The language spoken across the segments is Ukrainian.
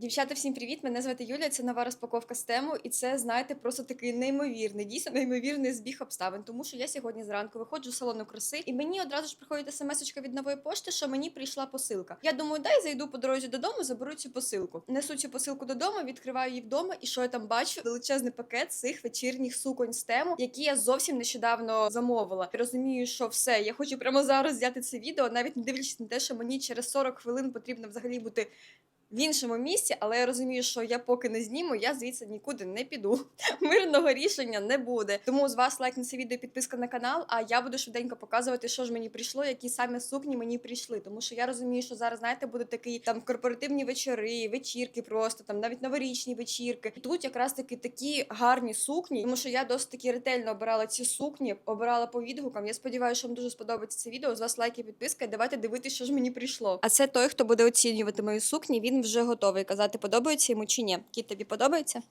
Дівчата, всім привіт! Мене звати Юлія. Це нова розпаковка з тему, і це знаєте просто такий неймовірний, дійсно неймовірний збіг обставин. Тому що я сьогодні зранку виходжу з салону краси, і мені одразу ж приходить смс від нової пошти, що мені прийшла посилка. Я думаю, дай зайду по дорозі додому, заберу цю посилку. Несу цю посилку додому, відкриваю її вдома, і що я там бачу? Величезний пакет цих вечірніх суконь з тему, які я зовсім нещодавно замовила. Розумію, що все, я хочу прямо зараз взяти це відео, навіть не дивлячись на те, що мені через 40 хвилин потрібно взагалі бути в іншому місці, але я розумію, що я поки не зніму, я звідси нікуди не піду. Мирного рішення не буде. Тому з вас лайк на це відео, підписка на канал. А я буду швиденько показувати, що ж мені прийшло, які саме сукні мені прийшли. Тому що я розумію, що зараз, знаєте, буде такий там корпоративні вечори, вечірки, просто там навіть новорічні вечірки. І тут якраз таки такі гарні сукні, тому що я досить таки ретельно обирала ці сукні, обирала по відгукам. Я сподіваюся, що вам дуже сподобається це відео. З вас лайк і підписка. І давайте дивитися, що ж мені прийшло. А це той, хто буде оцінювати мої сукні. Він вже готовий казати, подобається йому чи ні. Кіт, тобі подобається?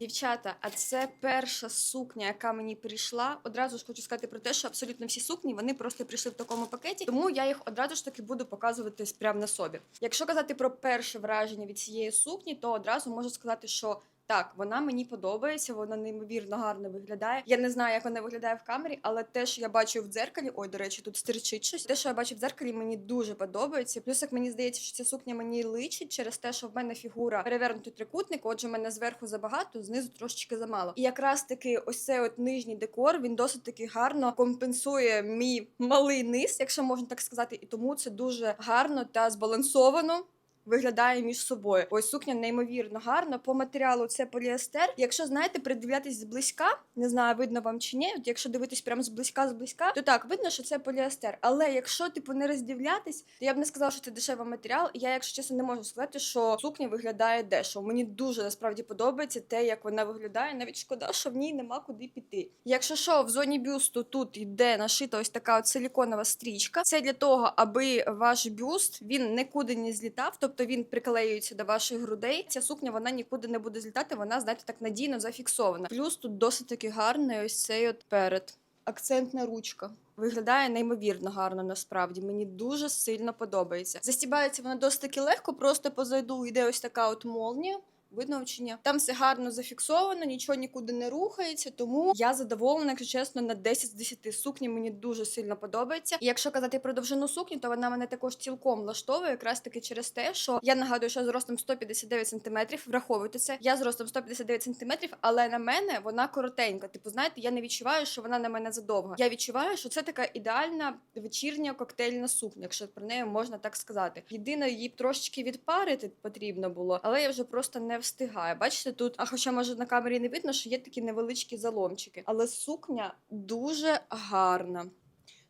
Дівчата, а це перша сукня, яка мені прийшла. Одразу ж хочу сказати про те, що абсолютно всі сукні вони просто прийшли в такому пакеті, тому я їх одразу ж таки буду показувати прямо на собі. Якщо казати про перше враження від цієї сукні, то одразу можу сказати, що так, вона мені подобається, вона неймовірно гарно виглядає. Я не знаю, як вона виглядає в камері, але те, що я бачу в дзеркалі, ой, до речі, тут стирчить щось. Те, що я бачу в дзеркалі, мені дуже подобається. Плюс, як мені здається, що ця сукня мені личить через те, що в мене фігура перевернутий трикутник. Отже, в мене зверху забагато, знизу трошечки замало. І якраз таки, ось цей от нижній декор він досить таки гарно компенсує мій малий низ, якщо можна так сказати, і тому це дуже гарно та збалансовано виглядає між собою. Ось сукня неймовірно гарна. По матеріалу це поліестер. Якщо знаєте, придивлятись зблизька, не знаю, видно вам чи ні. От якщо дивитись прямо зблизька, зблизька, то так видно, що це поліестер. Але якщо типу не роздивлятись, то я б не сказала, що це дешевий матеріал. Я, якщо чесно, не можу сказати, що сукня виглядає дешево. Мені дуже насправді подобається те, як вона виглядає. Навіть шкода, що в ній нема куди піти. Якщо що, в зоні бюсту тут йде нашита ось така от силіконова стрічка. Це для того, аби ваш бюст він нікуди не злітав, тобто він приклеюється до ваших грудей. Ця сукня вона нікуди не буде злітати. Вона знаєте так надійно зафіксована. Плюс тут досить таки гарний ось цей от перед. Акцентна ручка. Виглядає неймовірно гарно, насправді. Мені дуже сильно подобається. Застібається вона досить таки легко, просто позаду йде ось така от молнія. Видно чи? Там все гарно зафіксовано, нічого нікуди не рухається, тому я задоволена, якщо чесно, на 10 з 10 сукні мені дуже сильно подобається. І якщо казати про довжину сукні, то вона мене також цілком влаштовує, якраз таки через те, що я нагадую, що зростом 159 см, враховуйте це. Я зростом 159 см, але на мене вона коротенька. Типу, знаєте, я не відчуваю, що вона на мене задовга. Я відчуваю, що це така ідеальна вечірня коктейльна сукня, якщо про неї можна так сказати. Єдине, її трошечки відпарити потрібно було, але я вже просто не встигаю. Бачите, тут, а хоча може на камері не видно, що є такі невеличкі заломчики, але сукня дуже гарна.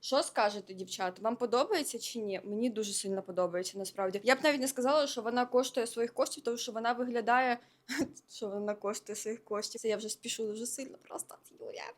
Що скажете, дівчата? Вам подобається чи ні? Мені дуже сильно подобається насправді. Я б навіть не сказала, що вона коштує своїх коштів, тому що вона виглядає, що вона коштує своїх коштів. Це я вже спішу дуже сильно просто. Юля,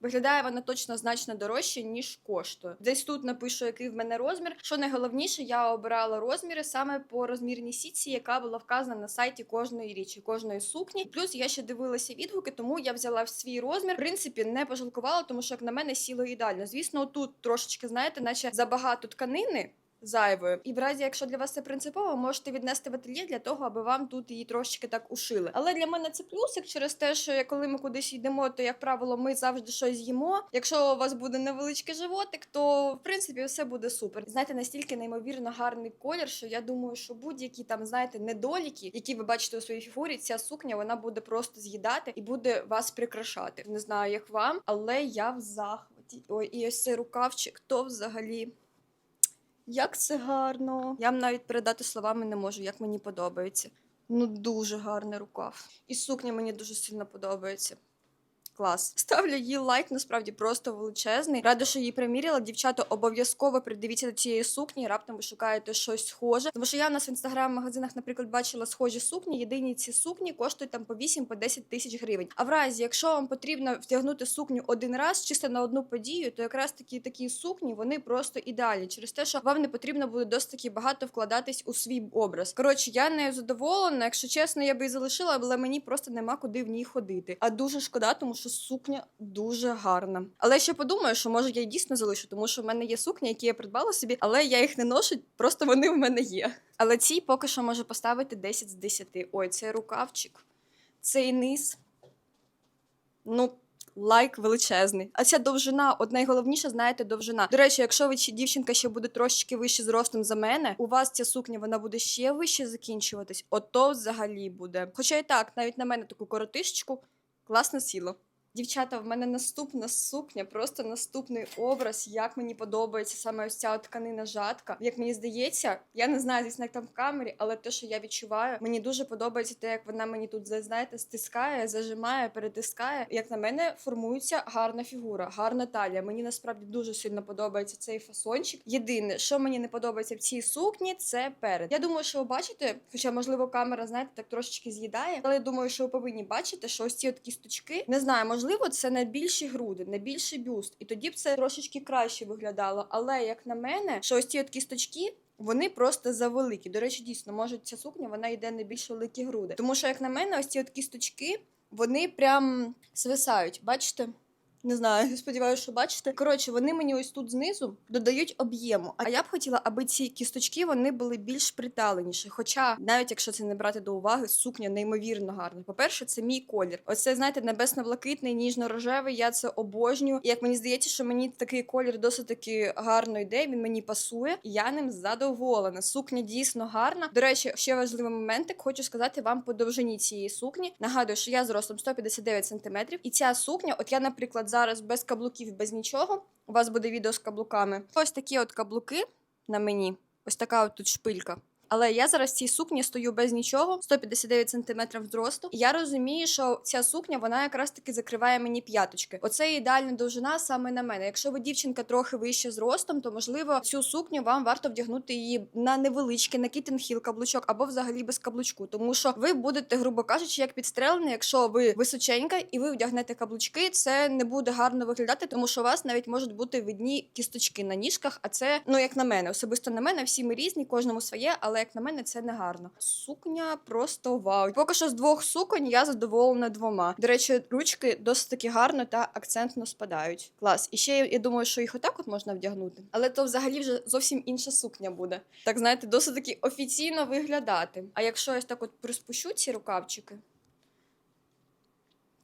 Виглядає вона точно значно дорожче, ніж коштує. Десь тут напишу, який в мене розмір. Що найголовніше, я обирала розміри саме по розмірній сітці, яка була вказана на сайті кожної річі, кожної сукні. Плюс я ще дивилася відгуки, тому я взяла свій розмір. В принципі, не пожалкувала, тому що як на мене сіло ідеально. Звісно, тут трошечки, знаєте, наче забагато тканини. Зайвою, і в разі, якщо для вас це принципово, можете віднести в ательє для того, аби вам тут її трошечки так ушили. Але для мене це плюсик через те, що коли ми кудись йдемо, то як правило, ми завжди щось їмо. Якщо у вас буде невеличкий животик, то в принципі все буде супер. Знаєте, настільки неймовірно гарний колір, що я думаю, що будь-які там знаєте недоліки, які ви бачите у своїй фігурі, ця сукня вона буде просто з'їдати і буде вас прикрашати. Не знаю, як вам, але я в захваті. Ой, і ось цей рукавчик, то взагалі. Як це гарно. Я навіть передати словами не можу, як мені подобається. Ну, дуже гарний рукав. І сукня мені дуже сильно подобається. Клас. Ставлю їй лайк, насправді просто величезний. Рада, що її приміряла. Дівчата, обов'язково придивіться до цієї сукні. Раптом ви шукаєте щось схоже. Тому що я у нас в інстаграм-магазинах, наприклад, бачила схожі сукні. Єдині ці сукні коштують там по 8 по 10 тисяч гривень. А в разі, якщо вам потрібно втягнути сукню один раз, чисто на одну подію, то якраз такі такі сукні вони просто ідеальні через те, що вам не потрібно буде досить таки багато вкладатись у свій образ. Коротше, я не задоволена. Якщо чесно, я би і залишила, але мені просто нема куди в ній ходити. А дуже шкода, тому що що сукня дуже гарна. Але ще подумаю, що може я її дійсно залишу, тому що в мене є сукні, які я придбала собі, але я їх не ношу, просто вони в мене є. Але ці поки що можу поставити 10 з 10. Ой, цей рукавчик, цей низ. Ну, лайк величезний. А ця довжина, от найголовніше, знаєте, довжина. До речі, якщо ви чи дівчинка ще буде трошечки вище зростом за мене, у вас ця сукня вона буде ще вище закінчуватись, ото взагалі буде. Хоча і так, навіть на мене таку коротишечку класно сіло. Дівчата, в мене наступна сукня, просто наступний образ, як мені подобається саме ось ця тканина жатка. Як мені здається, я не знаю, звісно, як там в камері, але те, що я відчуваю, мені дуже подобається те, як вона мені тут знаєте, стискає, зажимає, перетискає. Як на мене, формується гарна фігура, гарна талія. Мені насправді дуже сильно подобається цей фасончик. Єдине, що мені не подобається в цій сукні, це перед. Я думаю, що ви бачите, хоча можливо камера, знаєте, так трошечки з'їдає, але я думаю, що ви повинні бачити, що ось ці от кісточки, не знаю, можливо, це найбільші груди, найбільший бюст, і тоді б це трошечки краще виглядало. Але як на мене, що ось ці от кісточки. Вони просто завеликі. До речі, дійсно, може ця сукня вона йде на більш великі груди. Тому що, як на мене, ось ці от кісточки, вони прям свисають. Бачите? Не знаю, сподіваюся, що бачите. Коротше, вони мені ось тут знизу додають об'єму. А я б хотіла, аби ці кісточки вони були більш приталеніші. Хоча, навіть якщо це не брати до уваги, сукня неймовірно гарна. По-перше, це мій колір. Оце, знаєте, небесно-блакитний, ніжно-рожевий. Я це обожнюю. І як мені здається, що мені такий колір досить таки гарно йде. Він мені пасує, і я ним задоволена. Сукня дійсно гарна. До речі, ще важливий моментик. Хочу сказати вам по довжині цієї сукні. Нагадую, що я зростом 159 см. І ця сукня, от я, наприклад, зараз без каблуків, без нічого. У вас буде відео з каблуками. Ось такі от каблуки на мені. Ось така от тут шпилька. Але я зараз в цій сукні стою без нічого, 159 см зросту. Я розумію, що ця сукня вона якраз таки закриває мені п'яточки. Оце ідеальна довжина саме на мене. Якщо ви дівчинка трохи вище зростом, то можливо цю сукню вам варто вдягнути її на невеличкий, на кітенхіл каблучок або взагалі без каблучку, тому що ви будете, грубо кажучи, як підстрелені, якщо ви височенька і ви вдягнете каблучки, це не буде гарно виглядати, тому що у вас навіть можуть бути видні кісточки на ніжках. А це ну як на мене, особисто на мене, всі ми різні, кожному своє, але як на мене, це не гарно. Сукня просто вау. Поки що з двох суконь я задоволена двома. До речі, ручки досить таки гарно та акцентно спадають. Клас. І ще я думаю, що їх отак от можна вдягнути. Але то взагалі вже зовсім інша сукня буде. Так знаєте, досить таки офіційно виглядати. А якщо я так от приспущу ці рукавчики,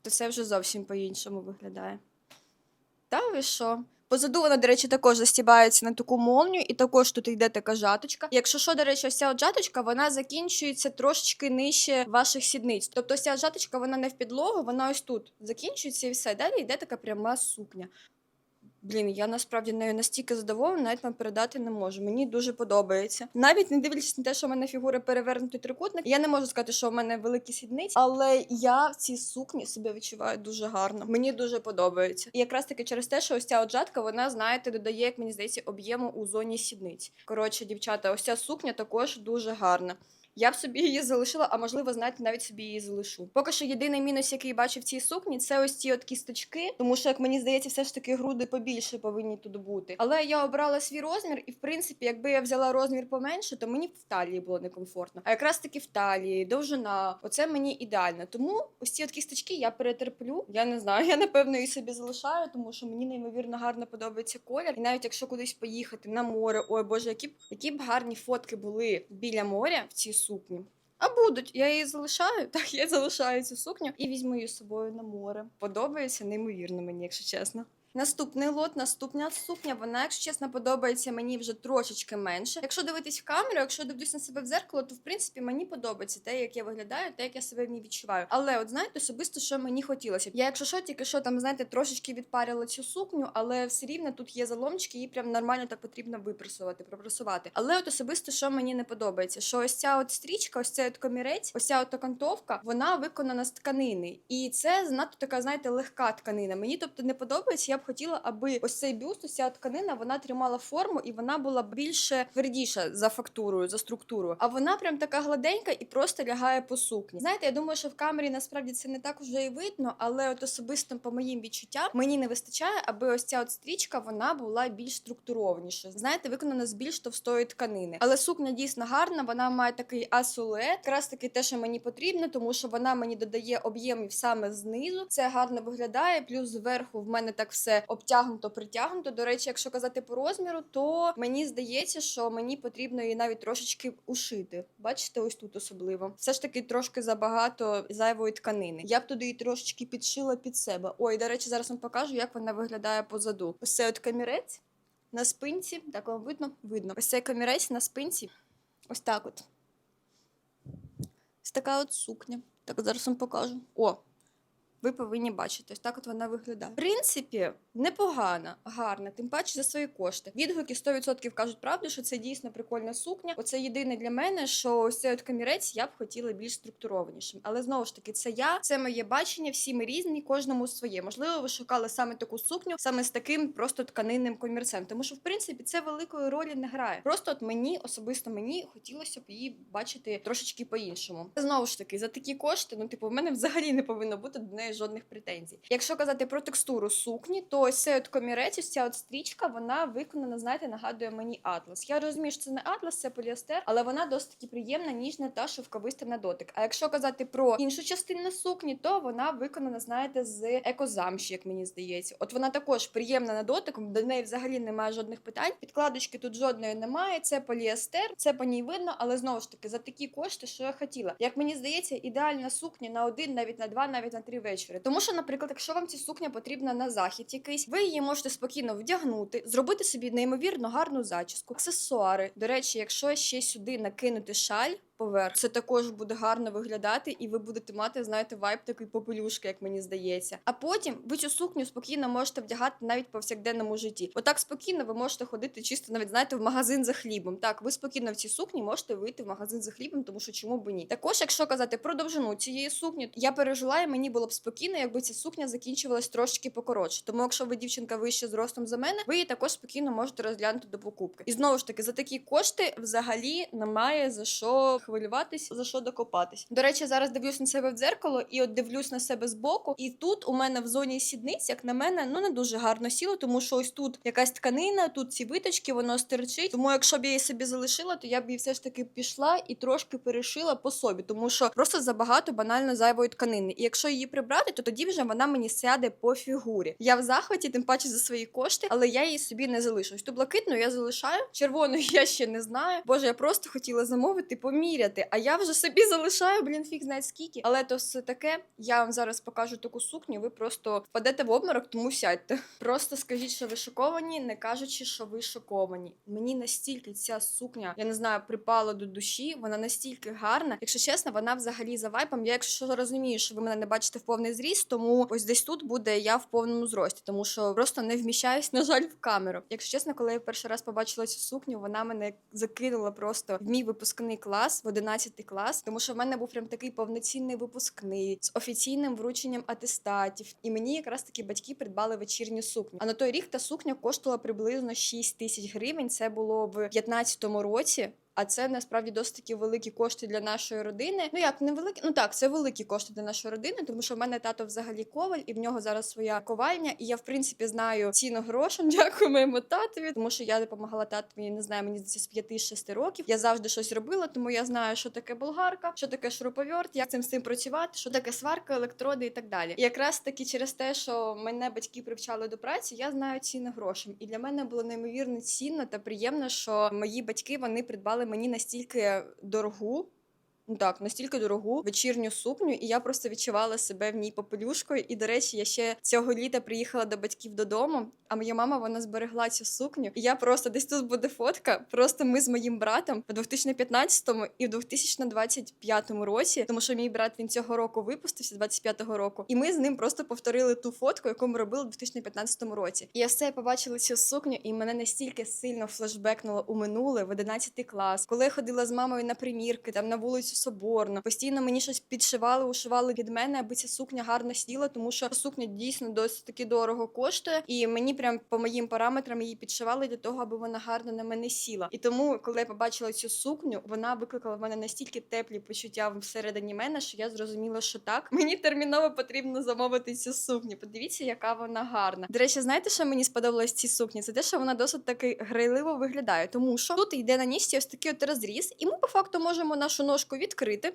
то це вже зовсім по-іншому виглядає. Та ви що? Позаду вона, до речі, також застібається на таку молнію, і також тут йде така жаточка. Якщо що, до речі, ось ця от жаточка, вона закінчується трошечки нижче ваших сідниць. Тобто ось ця жаточка, вона не в підлогу, вона ось тут закінчується і все. Далі йде така пряма сукня. Блін, я насправді нею настільки задоволена, навіть вам передати не можу. Мені дуже подобається. Навіть не дивлячись на те, що в мене фігура перевернутий трикутник. Я не можу сказати, що в мене великі сідниці, але я в цій сукні себе відчуваю дуже гарно. Мені дуже подобається. І якраз таки через те, що ось ця от жатка, вона, знаєте, додає, як мені здається, об'єму у зоні сідниць. Коротше, дівчата, ось ця сукня також дуже гарна. Я б собі її залишила, а можливо, знаєте, навіть собі її залишу. Поки що єдиний мінус, який бачу в цій сукні, це ось ці от кісточки, тому що, як мені здається, все ж таки груди побільше повинні тут бути. Але я обрала свій розмір, і в принципі, якби я взяла розмір поменше, то мені б в талії було некомфортно. А якраз таки в талії, довжина, оце мені ідеально. Тому ось ці от кісточки я перетерплю. Я не знаю, я напевно її собі залишаю, тому що мені неймовірно гарно подобається колір. І навіть якщо кудись поїхати на море, ой боже, які б які б гарні фотки були біля моря в цій сукні. А будуть, я її залишаю. Так, я залишаю цю сукню і візьму її з собою на море. Подобається неймовірно мені, якщо чесно. Наступний лот, наступна сукня, вона, якщо чесно, подобається мені вже трошечки менше. Якщо дивитись в камеру, якщо дивлюсь на себе в дзеркало, то в принципі мені подобається те, як я виглядаю, те, як я себе в ній відчуваю. Але от знаєте, особисто, що мені хотілося. б. Я, якщо що, тільки що там, знаєте, трошечки відпарила цю сукню, але все рівно тут є заломчики, її прям нормально так потрібно випресувати, пропресувати. Але от особисто, що мені не подобається, що ось ця от стрічка, ось цей от комірець, ось ця от окантовка, вона виконана з тканини. І це занадто така, знаєте, легка тканина. Мені тобто не подобається. Я б хотіла, аби ось цей бюст, ця тканина, вона тримала форму і вона була більше твердіша за фактурою, за структурою. А вона прям така гладенька і просто лягає по сукні. Знаєте, я думаю, що в камері насправді це не так уже і видно, але от особисто по моїм відчуттям мені не вистачає, аби ось ця от стрічка вона була більш структурованіша. Знаєте, виконана з більш товстої тканини. Але сукня дійсно гарна, вона має такий асулет, якраз таки те, що мені потрібно, тому що вона мені додає об'ємів саме знизу. Це гарно виглядає. Плюс зверху в мене так все обтягнуто, притягнуто. До речі, якщо казати по розміру, то мені здається, що мені потрібно її навіть трошечки ушити. Бачите, ось тут особливо. Все ж таки трошки забагато зайвої тканини. Я б туди її трошечки підшила під себе. Ой, до речі, зараз вам покажу, як вона виглядає позаду. Ось цей от камірець на спинці. Так вам видно? Видно. Ось цей камірець на спинці. Ось так от. Ось така от сукня. Так, зараз вам покажу. О! Ви повинні бачити, ось так от вона виглядає. В принципі, непогана, гарна, тим паче за свої кошти. Відгуки 100% кажуть правду, що це дійсно прикольна сукня. Оце єдине для мене, що ось цей от камірець я б хотіла більш структурованішим. Але знову ж таки, це я, це моє бачення, всі ми різні, кожному своє. Можливо, ви шукали саме таку сукню, саме з таким просто тканинним комірцем. Тому що, в принципі, це великої ролі не грає. Просто от мені, особисто мені, хотілося б її бачити трошечки по-іншому. Знову ж таки, за такі кошти, ну типу, в мене взагалі не повинно бути до неї жодних претензій. Якщо казати про текстуру сукні, то ось цей от комірець, ось ця от стрічка, вона виконана, знаєте, нагадує мені атлас. Я розумію, що це не атлас, це поліестер, але вона досить таки приємна, ніжна та шовковиста на дотик. А якщо казати про іншу частину сукні, то вона виконана, знаєте, з екозамші, як мені здається. От вона також приємна на дотик, до неї взагалі немає жодних питань. Підкладочки тут жодної немає. Це поліестер, це по ній видно, але знову ж таки за такі кошти, що я хотіла. Як мені здається, ідеальна сукня на один, навіть на два, навіть на три вечори. Тому що, наприклад, якщо вам ця сукня потрібна на захід якийсь, ви її можете спокійно вдягнути, зробити собі неймовірно гарну зачіску, аксесуари. До речі, якщо ще сюди накинути шаль. Поверх це також буде гарно виглядати, і ви будете мати, знаєте, вайб такий попелюшки, як мені здається. А потім ви цю сукню спокійно можете вдягати навіть повсякденному житті. Отак спокійно ви можете ходити чисто навіть знаєте в магазин за хлібом. Так, ви спокійно в цій сукні можете вийти в магазин за хлібом, тому що чому б ні. Також, якщо казати про довжину цієї сукні, я пережила, і мені було б спокійно, якби ця сукня закінчувалась трошки покоротше. Тому, якщо ви дівчинка вище зростом за мене, ви її також спокійно можете розглянути до покупки. І знову ж таки, за такі кошти взагалі немає за що хвилюватись, за що докопатись. До речі, зараз дивлюсь на себе в дзеркало і от дивлюсь на себе збоку. І тут у мене в зоні сідниць, як на мене, ну не дуже гарно сіло, тому що ось тут якась тканина, тут ці виточки, воно стирчить. Тому якщо б я її собі залишила, то я б її все ж таки пішла і трошки перешила по собі, тому що просто забагато банально зайвої тканини. І якщо її прибрати, то тоді вже вона мені сяде по фігурі. Я в захваті, тим паче за свої кошти, але я її собі не залишу. Ту блакитну я залишаю, червону я ще не знаю. Боже, я просто хотіла замовити, поміряти. А я вже собі залишаю, блін, фіг знає скільки. Але то все таке. Я вам зараз покажу таку сукню. Ви просто впадете в обморок, тому сядьте. Просто скажіть, що ви шоковані, не кажучи, що ви шоковані. Мені настільки ця сукня, я не знаю, припала до душі. Вона настільки гарна. Якщо чесно, вона взагалі за вайпом. Я, якщо розумію, що ви мене не бачите в повний зріст, тому ось десь тут буде я в повному зрості, тому що просто не вміщаюсь, на жаль, в камеру. Якщо чесно, коли я перший раз побачила цю сукню, вона мене закинула просто в мій випускний клас в 11 клас, тому що в мене був прям такий повноцінний випускний з офіційним врученням атестатів. І мені якраз такі батьки придбали вечірню сукню. А на той рік та сукня коштувала приблизно 6 тисяч гривень. Це було в 15-му році. А це насправді досить такі великі кошти для нашої родини. Ну як не великі, ну так, це великі кошти для нашої родини, тому що в мене тато взагалі коваль, і в нього зараз своя ковальня. І я, в принципі, знаю ціну грошам. Дякую моєму татові, тому що я допомагала татові, не знаю, мені з 5-6 років. Я завжди щось робила, тому я знаю, що таке болгарка, що таке шуруповерт, як цим з цим працювати, що таке сварка, електроди і так далі. І якраз таки через те, що мене батьки привчали до праці, я знаю ціни грошам. І для мене було неймовірно цінно та приємно, що мої батьки вони придбали мені настільки дорогу. Так, настільки дорогу вечірню сукню, і я просто відчувала себе в ній попелюшкою. І, до речі, я ще цього літа приїхала до батьків додому, а моя мама вона зберегла цю сукню. І я просто десь тут буде фотка. Просто ми з моїм братом в 2015 і в 2025 році, тому що мій брат він цього року випустився 25-го року, і ми з ним просто повторили ту фотку, яку ми робили в 2015 році. І я все побачила цю сукню, і мене настільки сильно флешбекнуло у минуле в 11 клас, коли я ходила з мамою на примірки, там на вулицю щось оборно. Постійно мені щось підшивали, ушивали від мене, аби ця сукня гарно сіла, тому що сукня дійсно досить таки дорого коштує. І мені прям по моїм параметрам її підшивали для того, аби вона гарно на мене сіла. І тому, коли я побачила цю сукню, вона викликала в мене настільки теплі почуття всередині мене, що я зрозуміла, що так мені терміново потрібно замовити цю сукню. Подивіться, яка вона гарна. До речі, знаєте, що мені сподобалось в цій сукні? Це те, що вона досить таки грайливо виглядає, тому що тут йде на нісці ось такий от розріз, і ми по факту можемо нашу ножку відкрити,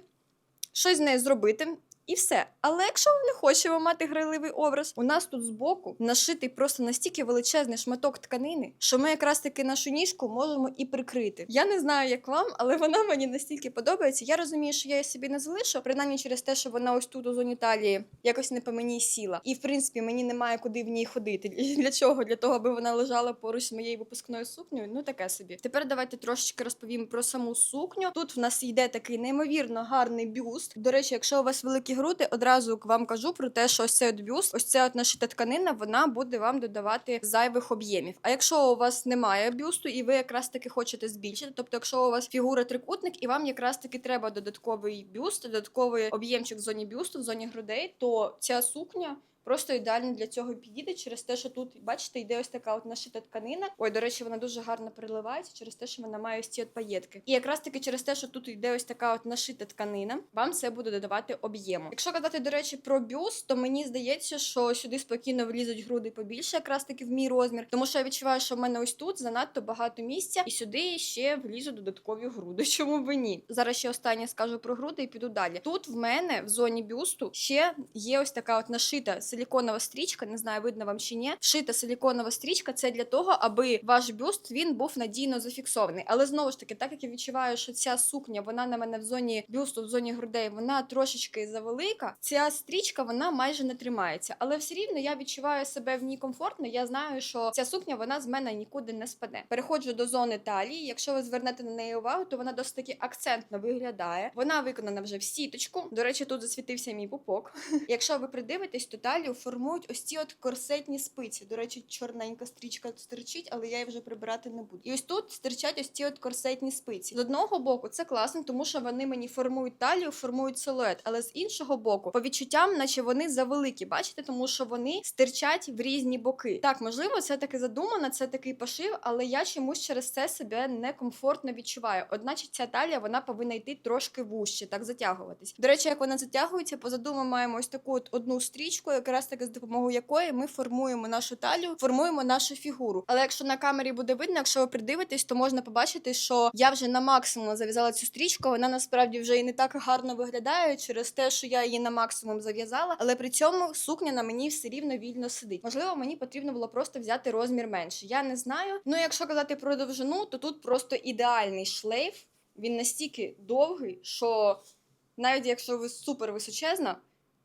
щось з нею зробити. І все. Але якщо ви не хочемо мати грайливий образ, у нас тут збоку нашитий просто настільки величезний шматок тканини, що ми якраз таки нашу ніжку можемо і прикрити. Я не знаю, як вам, але вона мені настільки подобається. Я розумію, що я її собі не залишу, принаймні через те, що вона ось тут у зоні талії якось не по мені сіла. І в принципі мені немає куди в ній ходити. Для чого? Для того, аби вона лежала поруч з моєю випускною сукнею. Ну таке собі. Тепер давайте трошечки розповім про саму сукню. Тут в нас йде такий неймовірно гарний бюст. До речі, якщо у вас великі груди, одразу вам кажу про те, що ось цей от бюст, ось ця от нашита тканина, вона буде вам додавати зайвих об'ємів. А якщо у вас немає бюсту, і ви якраз таки хочете збільшити, тобто, якщо у вас фігура трикутник, і вам якраз таки треба додатковий бюст, додатковий об'ємчик в зоні бюсту, в зоні грудей, то ця сукня. Просто ідеально для цього підійде через те, що тут, бачите, йде ось така от нашита тканина. Ой, до речі, вона дуже гарно переливається через те, що вона має ось ці от паєтки. І якраз таки через те, що тут йде ось така от нашита тканина, вам це буде додавати об'єму. Якщо казати, до речі, про бюст, то мені здається, що сюди спокійно влізуть груди побільше, якраз таки в мій розмір, тому що я відчуваю, що в мене ось тут занадто багато місця, і сюди ще влізуть додаткові груди. Чому б ні? Зараз ще останнє скажу про груди і піду далі. Тут в мене в зоні бюсту ще є ось така от нашита силіконова стрічка, не знаю, видно вам чи ні. Вшита силіконова стрічка це для того, аби ваш бюст він був надійно зафіксований. Але знову ж таки, так як я відчуваю, що ця сукня вона на мене в зоні бюсту, в зоні грудей, вона трошечки завелика. Ця стрічка вона майже не тримається. Але все рівно я відчуваю себе в ній комфортно. Я знаю, що ця сукня вона з мене нікуди не спаде. Переходжу до зони талії. Якщо ви звернете на неї увагу, то вона досить таки акцентно виглядає. Вона виконана вже в сіточку. До речі, тут засвітився мій пупок. Якщо ви придивитесь, то талію формують ось ці от корсетні спиці. До речі, чорненька стрічка стирчить, але я її вже прибирати не буду. І ось тут стирчать ось ці от корсетні спиці. З одного боку, це класно, тому що вони мені формують талію, формують силует. Але з іншого боку, по відчуттям, наче вони завеликі, бачите, тому що вони стирчать в різні боки. Так, можливо, це таки задумано, це такий пошив, але я чомусь через це себе некомфортно відчуваю. Одначе ця талія вона повинна йти трошки вужче, так затягуватись. До речі, як вона затягується, позаду ми маємо ось таку от одну стрічку, якраз таки з допомогою якої ми формуємо нашу талію, формуємо нашу фігуру. Але якщо на камері буде видно, якщо ви придивитесь, то можна побачити, що я вже на максимум зав'язала цю стрічку. Вона насправді вже і не так гарно виглядає через те, що я її на максимум зав'язала, але при цьому сукня на мені все рівно вільно сидить. Можливо, мені потрібно було просто взяти розмір менше. Я не знаю. Ну, якщо казати про довжину, то тут просто ідеальний шлейф. Він настільки довгий, що навіть якщо ви супер височезна,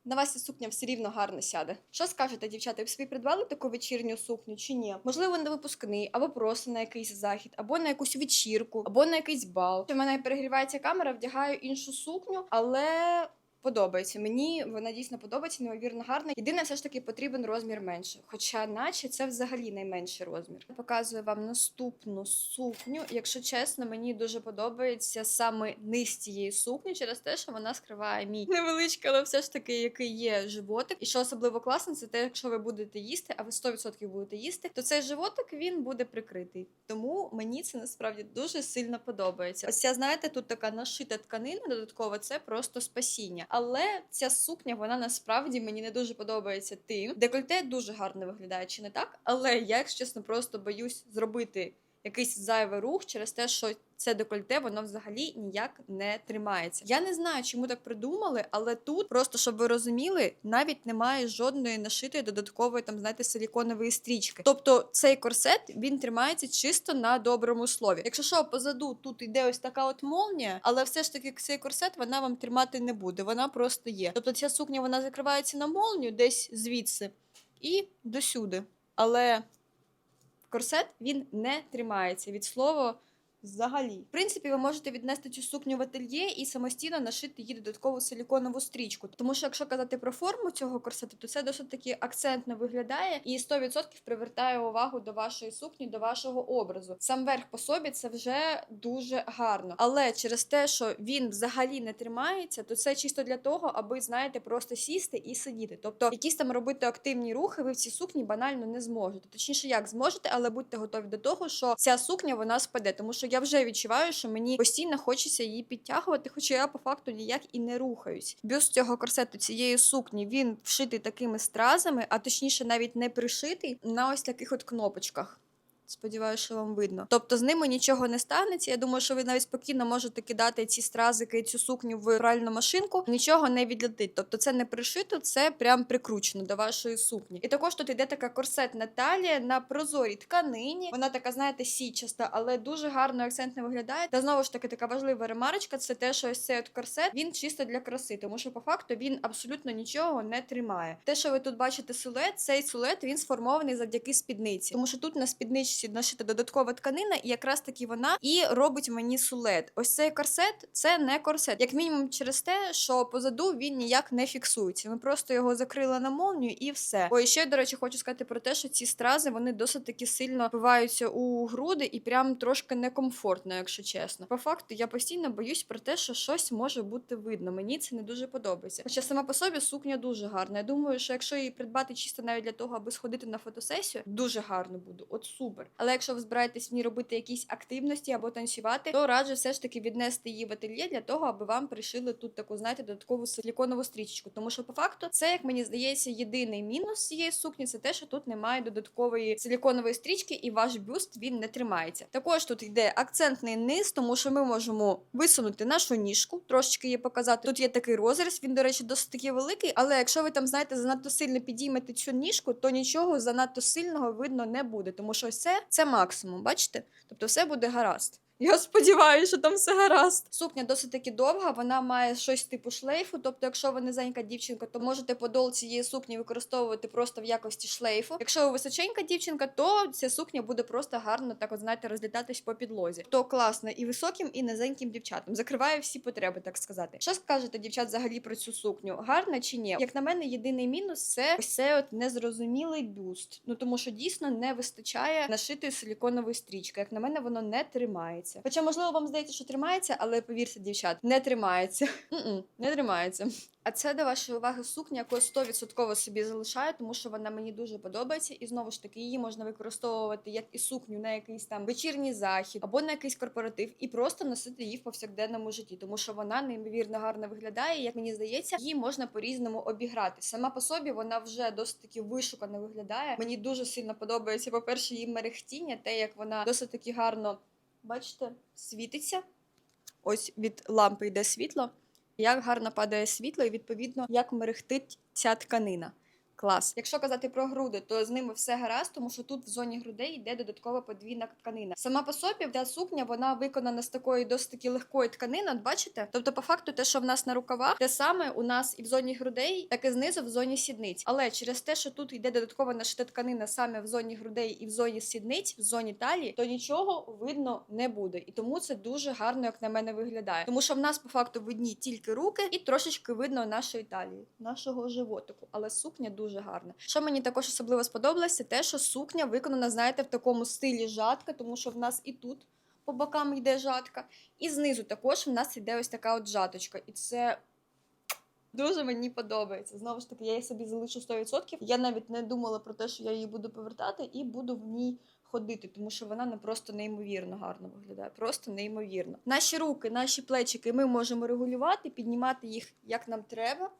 на вас ця сукня все рівно гарно сяде. Що скажете, дівчата? Ви собі придбали таку вечірню сукню чи ні? Можливо, на випускний, або просто на якийсь захід, або на якусь вечірку, або на якийсь бал. У мене перегрівається камера, вдягаю іншу сукню, але. Подобається мені, вона дійсно подобається, неймовірно гарна. Єдине, все ж таки потрібен розмір менше. Хоча, наче це взагалі найменший розмір. Показую вам наступну сукню. Якщо чесно, мені дуже подобається саме низ цієї сукні, через те, що вона скриває мій невеличкий, але все ж таки, який є животик. І що особливо класно, це те, якщо ви будете їсти, а ви 100% будете їсти, то цей животик він буде прикритий. Тому мені це насправді дуже сильно подобається. Ось ця, знаєте, тут така нашита тканина додаткова, це просто спасіння. Але ця сукня, вона насправді мені не дуже подобається тим. Декольте дуже гарно виглядає, чи не так? Але я, якщо чесно, просто боюсь зробити якийсь зайвий рух через те, що це декольте, воно взагалі ніяк не тримається. Я не знаю, чому так придумали, але тут просто щоб ви розуміли, навіть немає жодної нашитої додаткової там, знаєте, силіконової стрічки. Тобто цей корсет він тримається чисто на доброму слові. Якщо що позаду тут йде ось така от молнія, але все ж таки цей корсет вона вам тримати не буде. Вона просто є. Тобто ця сукня вона закривається на молнію десь звідси і досюди. Але корсет він не тримається. Від слова Взагалі, в принципі, ви можете віднести цю сукню в ательє і самостійно нашити її додаткову силіконову стрічку. Тому що, якщо казати про форму цього корсету, то це досить таки акцентно виглядає і 100% привертає увагу до вашої сукні, до вашого образу. Сам верх по собі це вже дуже гарно. Але через те, що він взагалі не тримається, то це чисто для того, аби знаєте, просто сісти і сидіти. Тобто, якісь там робити активні рухи, ви в цій сукні банально не зможете. Точніше, як зможете, але будьте готові до того, що ця сукня вона спаде, тому що я вже відчуваю, що мені постійно хочеться її підтягувати, хоча я по факту ніяк і не рухаюсь. Бюст цього корсету цієї сукні він вшитий такими стразами, а точніше, навіть не пришитий на ось таких от кнопочках. Сподіваюся, що вам видно. Тобто з ними нічого не станеться. Я думаю, що ви навіть спокійно можете кидати ці стразики, цю сукню в пральну машинку, нічого не відлетить. Тобто це не пришито, це прям прикручено до вашої сукні. І також тут іде така корсетна талія на прозорій тканині. Вона така, знаєте, січаста, але дуже гарно акцентно виглядає. Та знову ж таки, така важлива ремарочка це те, що ось цей от корсет він чисто для краси, тому що по факту він абсолютно нічого не тримає. Те, що ви тут бачите силует, цей силует він сформований завдяки спідниці, тому що тут на спідничці нашита додаткова тканина, і якраз таки вона і робить мені силует. Ось цей корсет це не корсет, як мінімум через те, що позаду він ніяк не фіксується. Ми просто його закрили на молнію і все. Ой, ще до речі, хочу сказати про те, що ці стрази вони досить таки сильно впиваються у груди і прям трошки некомфортно, якщо чесно. По факту я постійно боюсь про те, що щось може бути видно. Мені це не дуже подобається. Хоча сама по собі сукня дуже гарна. Я думаю, що якщо її придбати чисто навіть для того, аби сходити на фотосесію, дуже гарно буде. От супер. Але якщо ви збираєтесь в ній робити якісь активності або танцювати, то раджу все ж таки віднести її в ательє для того, аби вам пришили тут таку, знаєте, додаткову силіконову стрічечку. Тому що по факту це, як мені здається, єдиний мінус цієї сукні це те, що тут немає додаткової силіконової стрічки, і ваш бюст він не тримається. Також тут йде акцентний низ, тому що ми можемо висунути нашу ніжку, трошечки її показати. Тут є такий розріз, він, до речі, досить таки великий. Але якщо ви там знаєте занадто сильно підіймете цю ніжку, то нічого занадто сильного видно не буде, тому що ось це це максимум, бачите? Тобто все буде гаразд. Я сподіваюся, що там все гаразд. Сукня досить таки довга, вона має щось типу шлейфу. Тобто, якщо ви низенька дівчинка, то можете подол цієї сукні використовувати просто в якості шлейфу. Якщо ви височенька дівчинка, то ця сукня буде просто гарно так, от знаєте, розлітатись по підлозі. То класно і високим, і низеньким дівчатам. Закриває всі потреби, так сказати. Що скажете, дівчат, взагалі про цю сукню? Гарна чи ні? Як на мене, єдиний мінус це ось цей от незрозумілий бюст. Ну тому що дійсно не вистачає нашитої силіконової стрічки. Як на мене, воно не тримається. Хоча, можливо, вам здається, що тримається, але повірте, дівчат, не тримається. Не тримається. А це до вашої уваги сукня, яку я 100% собі залишаю, тому що вона мені дуже подобається. І знову ж таки, її можна використовувати як і сукню на якийсь там вечірній захід або на якийсь корпоратив, і просто носити її в повсякденному житті, тому що вона неймовірно гарно виглядає. Як мені здається, її можна по-різному обіграти. Сама по собі вона вже досить таки вишукано виглядає. Мені дуже сильно подобається, по-перше, її мерехтіння, те, як вона досить таки гарно, бачите, світиться. Ось від лампи йде світло як гарно падає світло, і відповідно як мерехтить ця тканина. Клас. Якщо казати про груди, то з ними все гаразд, тому що тут в зоні грудей йде додаткова подвійна тканина. Сама по собі ця сукня вона виконана з такої досить таки легкої тканини. От бачите? Тобто, по факту, те, що в нас на рукавах, те саме у нас і в зоні грудей, так і знизу в зоні сідниць. Але через те, що тут йде додаткова нашита тканина саме в зоні грудей і в зоні сідниць, в зоні талії, то нічого видно не буде. І тому це дуже гарно, як на мене, виглядає. Тому що в нас по факту видні тільки руки, і трошечки видно нашої талії, нашого животику. Але сукня дуже гарна. Що мені також особливо сподобалося, те, що сукня виконана, знаєте, в такому стилі жатка, тому що в нас і тут по бокам йде жатка, і знизу також в нас йде ось така от жаточка. І це. Дуже мені подобається. Знову ж таки, я її собі залишу 100%. Я навіть не думала про те, що я її буду повертати, і буду в ній ходити, тому що вона не просто неймовірно гарно виглядає. Просто неймовірно. Наші руки, наші плечики ми можемо регулювати, піднімати їх як нам треба.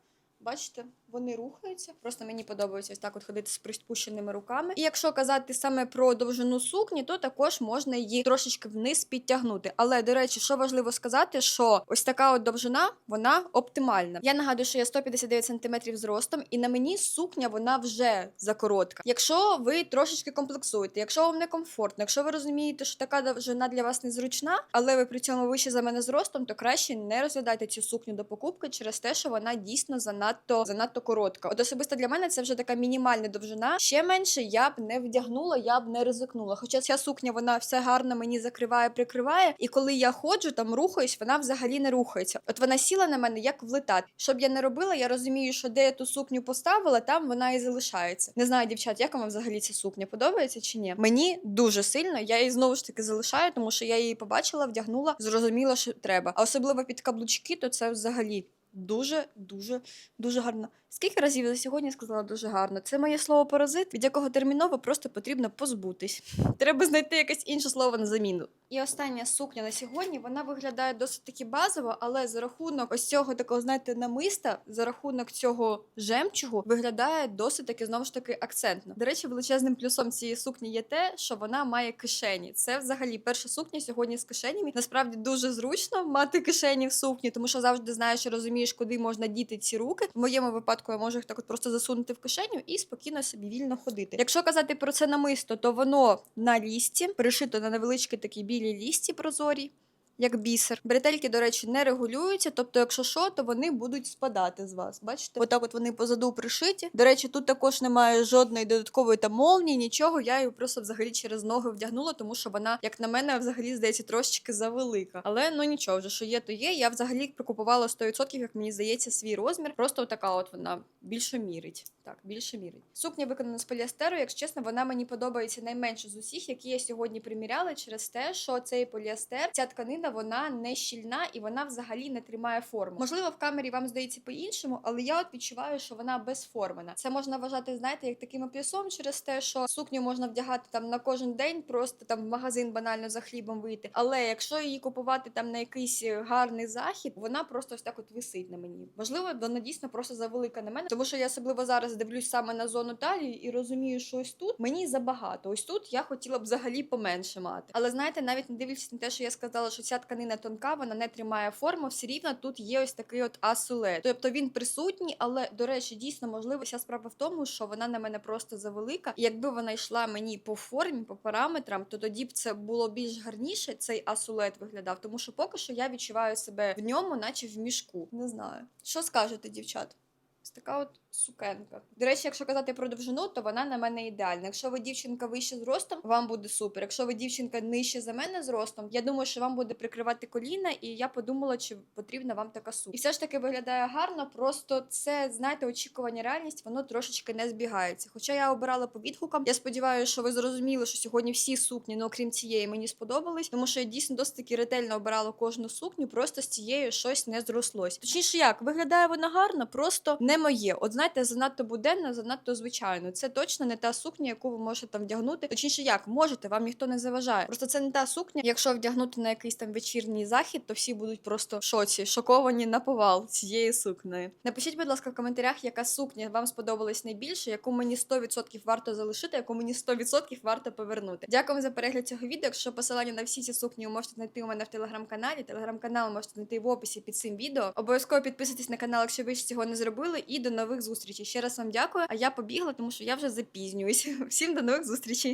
Бачите, вони рухаються. Просто мені подобається ось так от ходити з приспущеними руками. І якщо казати саме про довжину сукні, то також можна її трошечки вниз підтягнути. Але до речі, що важливо сказати, що ось така от довжина вона оптимальна. Я нагадую, що я 159 см зростом, і на мені сукня вона вже закоротка. Якщо ви трошечки комплексуєте, якщо вам не комфортно, якщо ви розумієте, що така довжина для вас незручна, але ви при цьому вище за мене зростом, то краще не розглядайте цю сукню до покупки через те, що вона дійсно занадто занадто коротка. От особисто для мене це вже така мінімальна довжина. Ще менше я б не вдягнула, я б не ризикнула. Хоча ця сукня вона все гарно мені закриває, прикриває. І коли я ходжу, там рухаюсь, вона взагалі не рухається. От вона сіла на мене як влетати. Щоб я не робила, я розумію, що де я ту сукню поставила, там вона і залишається. Не знаю, дівчат, як вам взагалі ця сукня подобається чи ні? Мені дуже сильно. Я її знову ж таки залишаю, тому що я її побачила, вдягнула, зрозуміла, що треба. А особливо під каблучки, то це взагалі. Дуже, дуже, дуже гарно. Скільки разів я сьогодні сказала дуже гарно? Це моє слово паразит, від якого терміново просто потрібно позбутись. Треба знайти якесь інше слово на заміну. І остання сукня на сьогодні вона виглядає досить таки базово, але за рахунок ось цього такого, знаєте, намиста, за рахунок цього жемчугу, виглядає досить таки знову ж таки акцентно. До речі, величезним плюсом цієї сукні є те, що вона має кишені. Це взагалі перша сукня сьогодні з кишенями. Насправді дуже зручно мати кишені в сукні, тому що завжди знаєш розумієш, куди можна діти ці руки. В моєму випадку я можу їх так от просто засунути в кишеню і спокійно собі вільно ходити. Якщо казати про це намисто, то воно на лісті, пришито на невеличкі такі білі лісті прозорі. Як бісер. Бретельки, до речі, не регулюються, тобто, якщо що, то вони будуть спадати з вас. Бачите? Отак от вони позаду пришиті. До речі, тут також немає жодної додаткової там молнії, нічого. Я її просто взагалі через ноги вдягнула, тому що вона, як на мене, взагалі здається трошечки завелика. Але ну нічого, вже що є, то є. Я взагалі прикупувала 100%, як мені здається, свій розмір. Просто така от вона більше мірить. Так, більше мірить. Сукня виконана з поліестеру. Якщо чесно, вона мені подобається найменше з усіх, які я сьогодні приміряла, через те, що цей поліестер, ця тканина, вона не щільна і вона взагалі не тримає форму. Можливо, в камері вам здається по-іншому, але я от відчуваю, що вона безформена. Це можна вважати, знаєте, як таким опісом через те, що сукню можна вдягати там на кожен день, просто там в магазин банально за хлібом вийти. Але якщо її купувати там на якийсь е, гарний захід, вона просто ось так от висить на мені. Можливо, вона дійсно просто завелика на мене, тому що я особливо зараз дивлюсь саме на зону талії і розумію, що ось тут мені забагато. Ось тут я хотіла б взагалі поменше мати. Але знаєте, навіть не дивлячись на те, що я сказала, що ця тканина тонка, вона не тримає форму, все рівно тут є ось такий от асулет. Тобто він присутній, але до речі, дійсно можливо, вся справа в тому, що вона на мене просто завелика. І якби вона йшла мені по формі, по параметрам, то тоді б це було більш гарніше. Цей асулет виглядав, тому що поки що я відчуваю себе в ньому, наче в мішку. Не знаю. Що скажете, дівчат? Ось така от сукенка. До речі, якщо казати про довжину, то вона на мене ідеальна. Якщо ви дівчинка вище зростом, вам буде супер. Якщо ви дівчинка нижче за мене зростом, я думаю, що вам буде прикривати коліна, і я подумала, чи потрібна вам така сукня. І все ж таки виглядає гарно. Просто це, знаєте, очікування, реальність, воно трошечки не збігається. Хоча я обирала по відгукам. Я сподіваюся, що ви зрозуміли, що сьогодні всі сукні, ну окрім цієї, мені сподобались, тому що я дійсно досить таки ретельно обирала кожну сукню, просто з цією щось не зрослось. Точніше, як виглядає вона гарно, просто не моє. От знаєте, занадто буденно, занадто звичайно. Це точно не та сукня, яку ви можете там вдягнути. Точніше, як можете, вам ніхто не заважає. Просто це не та сукня. Якщо вдягнути на якийсь там вечірній захід, то всі будуть просто в шоці, шоковані на повал цієї сукнею. Напишіть, будь ласка, в коментарях, яка сукня вам сподобалась найбільше, яку мені 100% варто залишити, яку мені 100% варто повернути. Дякую за перегляд цього відео. Якщо посилання на всі ці сукні ви можете знайти у мене в телеграм-каналі. Телеграм-канал можете знайти в описі під цим відео. Обов'язково підписуйтесь на канал, якщо ви ще цього не зробили. І до нових зустрічей. Ще раз вам дякую. А я побігла, тому що я вже запізнююсь. Всім до нових зустрічей.